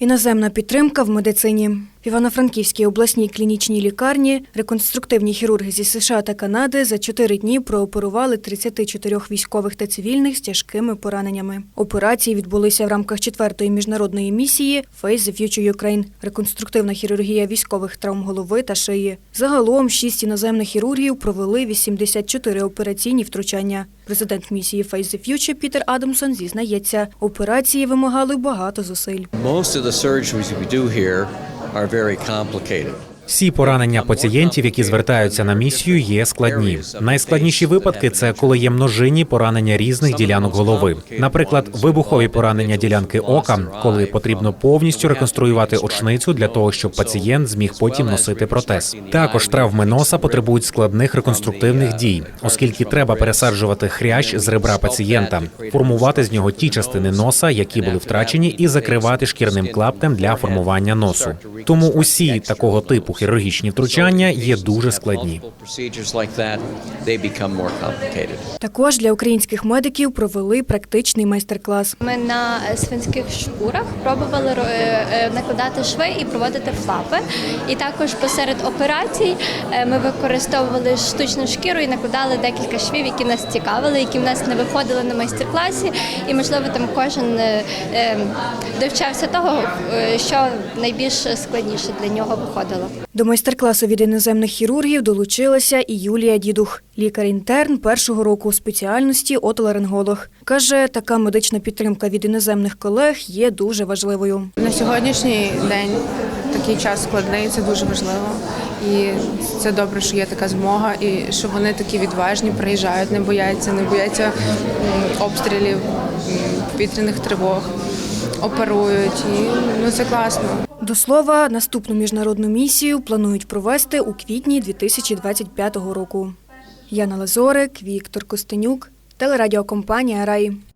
Іноземна підтримка в медицині. В Івано-Франківській обласній клінічній лікарні реконструктивні хірурги зі США та Канади за чотири дні прооперували 34 військових та цивільних з тяжкими пораненнями. Операції відбулися в рамках четвертої міжнародної місії Face the Future Ukraine – реконструктивна хірургія військових травм голови та шиї. Загалом шість іноземних хірургів провели 84 операційні втручання. Президент місії Face the Future Пітер Адамсон зізнається, операції вимагали багато зусиль. are very complicated. Всі поранення пацієнтів, які звертаються на місію, є складні. Найскладніші випадки це коли є множинні поранення різних ділянок голови. Наприклад, вибухові поранення ділянки ока, коли потрібно повністю реконструювати очницю для того, щоб пацієнт зміг потім носити протез. Також травми носа потребують складних реконструктивних дій, оскільки треба пересаджувати хрящ з ребра пацієнта, формувати з нього ті частини носа, які були втрачені, і закривати шкірним клаптем для формування носу. Тому усі такого типу хірургічні втручання є дуже складні. Також для українських медиків провели практичний майстер-клас. Ми на свинських шкурах пробували ро- е, е, накладати шви і проводити флапи. І також посеред операцій е, ми використовували штучну шкіру і накладали декілька швів, які нас цікавили, які в нас не виходили на майстер-класі. І можливо там кожен довчався того, що найбільш складніше для нього виходило. До майстер-класу від іноземних хірургів долучилася і Юлія Дідух, лікар-інтерн першого року спеціальності отоларинголог. Каже, така медична підтримка від іноземних колег є дуже важливою. На сьогоднішній день такий час складний, це дуже важливо. І це добре, що є така змога, і що вони такі відважні, приїжджають, не бояться, не бояться обстрілів, повітряних тривог, оперують. І ну це класно. До слова, наступну міжнародну місію планують провести у квітні 2025 року. Яна Лазорик, Віктор Костенюк, телерадіокомпанія Рай.